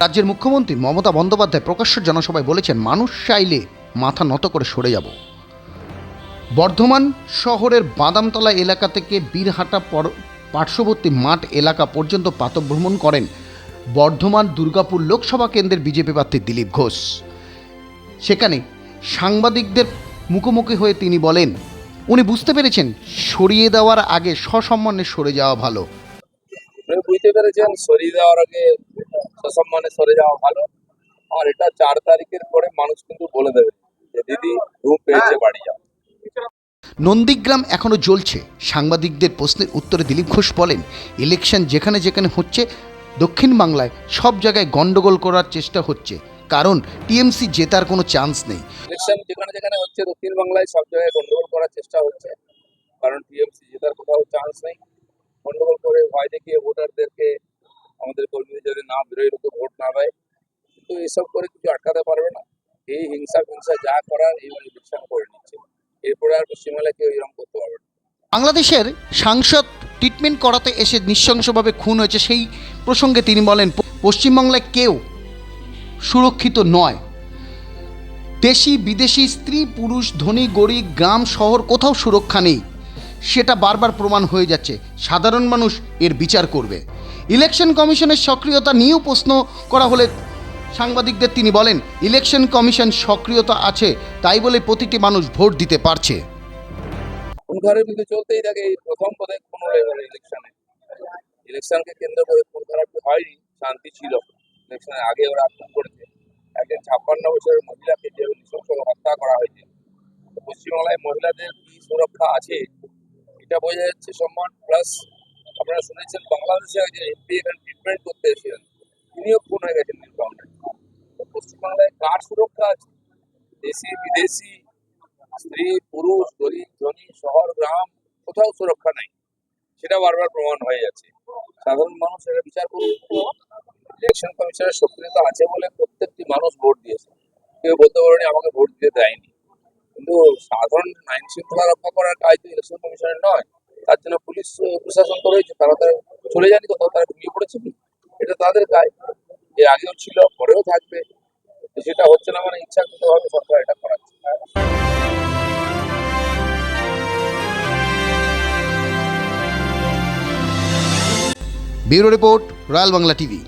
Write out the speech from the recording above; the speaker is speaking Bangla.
রাজ্যের মুখ্যমন্ত্রী মমতা বন্দ্যোপাধ্যায় প্রকাশ্য জনসভায় বলেছেন, মানুষ চাইলে মাথা নত করে সরে যাব। বর্ধমান শহরের বাদামতলা এলাকা থেকে বীরহাটা পর- পার্শ্ববর্তী মাঠ এলাকা পর্যন্ত প্রাতভ্রমণ করেন বর্ধমান দুর্গাপুর লোকসভা কেন্দ্রের বিজেপি প্রার্থী দিলীপ ঘোষ। সেখানে সাংবাদিকদের মুখোমুখি হয়ে তিনি বলেন, উনি বুঝতে পেরেছেন, সরিয়ে দেওয়ার আগে সসম্মানে সরে যাওয়া ভালো। বুঝতে পেরেছেন, সরিয়ে দেওয়ার আগে সসম্মানে সরে যাওয়া ভালো। আর এটা চার তারিখের পরে মানুষ কিন্তু বলে দেবে যে দিদি ঘুম পেয়েছে বাড়ি যাও। নন্দীগ্রাম এখনও জ্বলছে। সাংবাদিকদের প্রশ্নের উত্তরে দিলীপ ঘোষ বলেন ইলেকশন যেখানে যেখানে হচ্ছে দক্ষিণ বাংলায় সব জায়গায় গন্ডগোল করার চেষ্টা হচ্ছে। কারণ টিএমসি জেতার কোনো চান্স নেই। ইলেকশন যেখানে যেখানে হচ্ছে দক্ষিণ বাংলায় সব জায়গায় গন্ডগোল করার চেষ্টা হচ্ছে। কারণ টিএমসি জেতার কোথাও চান্স নেই। গন্ডগোল করে ভয় দেখিয়ে ভোটারদেরকে আমাদের কর্মীদের যদি না বেরোয় লোকে ভোট না দেয় কিন্তু এসব করে কিছু আটকাতে পারবে না। এই হিংসা ফিংসা যা করার, এই ইলেকশন করে নিচ্ছে। এরপরে আর পশ্চিমবাংলায় কেউ এরকম করতে পারবে না। বাংলাদেশের সাংসদ ট্রিটমেন্ট করাতে এসে নৃশংসভাবে খুন হয়েছে, সেই প্রসঙ্গে তিনি বলেন, পশ্চিমবাংলায় কেউ সুরক্ষিত নয়। দেশি, বিদেশি, স্ত্রী, পুরুষ, ধনী, গরিব, গ্রাম, শহর, কোথাও সুরক্ষা নেই। সেটা বারবার প্রমাণ হয়ে যাচ্ছে। সাধারণ মানুষ এর বিচার করবে। ইলেকশন কমিশনের সক্রিয়তা নিয়েও প্রশ্ন করা হলে সাংবাদিকদের তিনি বলেন, ইলেকশন কমিশন সক্রিয়তা আছে, তাই বলে প্রতিটি মানুষ ভোট দিতে পারছে। খুন খারাপ কিন্তু চলতেই থাকে, এই প্রথম বোধহয় খুন হয়ে ইলেকশনে। ইলেকশনকে কেন্দ্র করে খুন হয়নি, শান্তি ছিল। ইলেকশনের আগে ওরা খুন করেছে। একজন ছাপ্পান্ন বছরের মহিলাকে যে নৃশংস হত্যা করা হয়েছে পশ্চিমবাংলায় মহিলাদের কি সুরক্ষা আছে? এটা বোঝা যাচ্ছে সম্মান প্লাস আপনারা শুনেছেন, বাংলাদেশে একজন এমপি এখানে ট্রিটমেন্ট করতে এসেছিলেন, তিনিও খুন হয়ে গেছেন নীলফামারীতে। পশ্চিমবাংলায় কার সুরক্ষা আছে? দেশি, বিদেশি, স্ত্রী, পুরুষ, গরিব, ধনী, শহর, গ্রাম, কোথাও সুরক্ষা নাই। সেটা বারবার প্রমাণ হয়ে যাচ্ছে। সাধারণ মানুষ এটা বিচার করুন ইলেকশন কমিশনের সক্রিয়তা আছে বলে প্রত্যেকটি মানুষ ভোট দিয়েছে। কেউ বলতে পারেনি, আমাকে ভোট দিতে দেয়নি। কিন্তু সাধারণ আইন শৃঙ্খলা রক্ষা করার কাজ তো ইলেকশন কমিশনের নয়। তার জন্য পুলিশ প্রশাসন তো রয়েছে, তারা তো চলে যায়নি তো, তারা ঘুমিয়ে পড়েছে এটা তাদের কাজ এর আগেও ছিল, পরেও থাকবে। যেটা হচ্ছে না মানে ইচ্ছাকৃতভাবে সরকার এটা করাচ্ছে। Bureau report Royal Bangla TV.